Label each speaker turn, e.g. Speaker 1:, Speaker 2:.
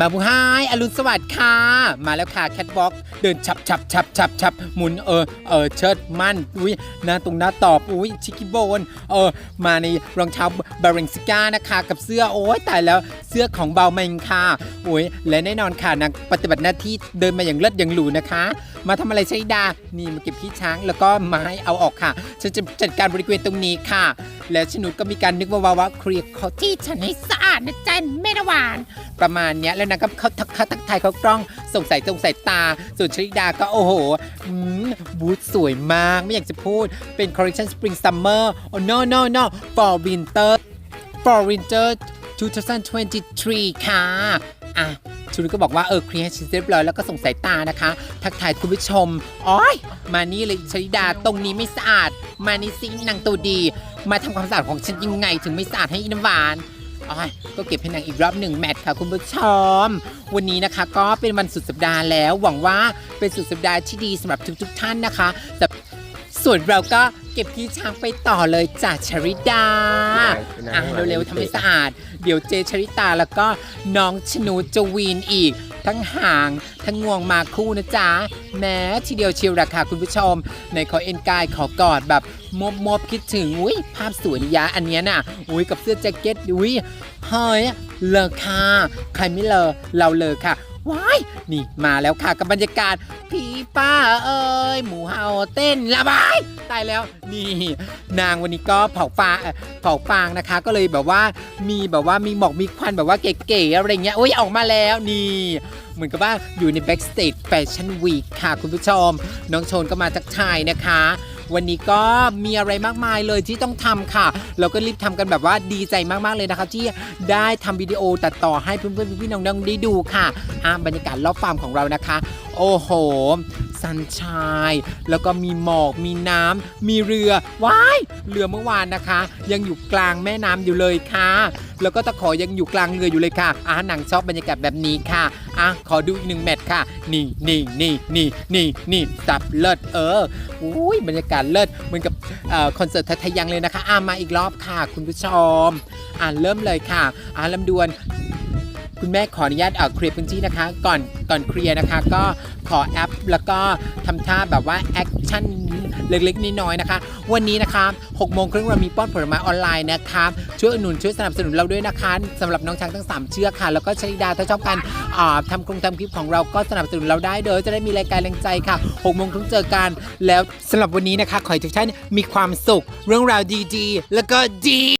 Speaker 1: มาบุไฮอรุณสวัสดิ์ค่ะ มาแล้วค่ะแคทวอล์กเดินฉับฉับฉับฉับฉับหมุนเออเออเชิดมั่นอุ้ยหน้าตรงหน้าตอบอุ้ยชิคกี้โบนเออมาในรองเท้าบาริงซิก้านะคะ กับเสื้อโอ้ยตายแล้วเสื้อของเบาเมงค่ะโอ้ยและแน่นอนค่ะนางปฏิบัติหน้าที่เดินมาอย่างเลิศอย่างหรูนะคะ มาทำอะไรใช้ดา นี่มาเก็บขี้ช้างแล้วก็ไม้เอาออกค่ะฉันจะจัดการบริเวณตรงนี้ค่ะ แล้วชนุดก็มีการนึกว่าว่าเคลียร์เขาที่ฉันให้สะาดนะจ๊ะแม่นหวาน ประมาณเนี้ยแล้วนางก็เขาทักเขาทักทายเขากล้องส่งสายตรงสายตา ส่วนชริดาก็โอ้โหอืมบูธสวยมาก ไม่อยากจะพูดเป็น collection spring summer oh no no no for winter for winter 2023 ค่ะ อะชูนก็บอกว่าเออเคลียร์ชิ้นเรียบร้อยแล้วก็ส่งสายตานะคะ ทักทายคุณผู้ชมอ้อยมานี่เลยชริดาตรงนี้ไม่สะอาด มานี่สินางตัวดี มาทำความสะอาดของฉันยังไงถึงไม่สะอาดให้อินหวาน อ้อยก็เก็บให้นางอีกรอบหนึ่งแมตช์ค่ะคุณผู้ชม วันนี้นะคะก็เป็นวันสุดสัปดาห์แล้ว หวังว่าเป็นสุดสัปดาห์ที่ดีสำหรับทุกๆท่านนะคะแต่ ส่วนเราก็เก็บที่ช้างไปต่อเลยจ้ะชริดาอะเร็วๆทำให้สะอาด เดี๋ยวเจชริตาแล้วก็น้องชนูจะวีนอีก ทั้งห่าง ทั้งงวงมาคู่นะจ๊ะ แม้ทีเดียวเชียวราคาคุณผู้ชม ในขอเอ็นกายขอกอดแบบมบมบๆคิดถึงอุ้ยภาพสวยนิยะอันเนี้ยน่ะอุ้ยกับเสื้อแจ็คเก็ตอุ้ยเฮ้ยเลอค่ะใครไม่เลอเราเลอค่ะ ว้ายนี่มาแล้วค่ะกับบรรยากาศพี่ป้าเอ้ยหมูเห่าเต้นระบายตายแล้วนี่นางวันนี้ก็เผาฟางเอ่อเผาฟางนะคะ ก็เลยแบบว่ามีแบบว่ามีหมอกมีควันแบบว่าเก๋ๆอะไรเงี้ยโอ้ยออกมาแล้วนี่เหมือนกับว่าอยู่ใน Backstage Fashion Week ค่ะคุณผู้ชม น้องโชนก็มาทักทายนะคะ วันนี้ก็มีอะไรมากมายเลยที่ต้องทำค่ะ เราก็รีบทำกันแบบว่าดีใจมากๆเลยนะคะที่ได้ทำวิดีโอตัดต่อให้เพื่อนๆพี่ๆน้องๆได้ดูค่ะอะบรรยากาศรอบฟาร์มของเรานะคะ โอ้โห สันชายแล้วก็มีหมอกมีน้ำมีเรือว้ายเรือเมื่อวานนะคะ ยังอยู่กลางแม่น้ำอยู่เลยค่ะ แล้วก็ตะขอยังอยู่กลางเรืออยู่เลยค่ะอะหนังชอบบรรยากาศแบบนี้ค่ะอะขอดูอีกหนึ่งแมตช์ค่ะ นี่นี่นี่นี่นี่นี่สับเลิศเอออุ้ยบรรยากาศเลิศเหมือนกับอคอนเสิร์ตทยๆยังเลยนะคะอะมาอีกรอบค่ะ คุณผู้ชมอะเริ่มเลยค่ะอะลำดวน คุณแม่ขออนุญาตเอ่อเคลียร์พื้นที่นะคะ ก่อนก่อนเคลียร์นะคะ ก็ขอแอปแล้วก็ทำท่าแบบว่าแอคชั่นเล็กๆน้อยๆนะคะ วันนี้นะคะ6โมงครึ่งเรามีป้อนผลไม้ออนไลน์นะคะช่วยอุดหนุนช่วยสนับสนุนเราด้วยนะคะสำหรับน้องช้างทั้ง 3 เชือกค่ะ แล้วก็ชริดาถ้าชอบการอ่าทำโครงทำคลิปของเราก็สนับสนุนเราได้เด้อจะได้มีรายการแรงใจค่ะ6โมงครึ่งเจอกันแล้วสำหรับวันนี้นะคะขอให้ทุกท่านมีความสุข เรื่องราวดีๆ แล้วก็ดี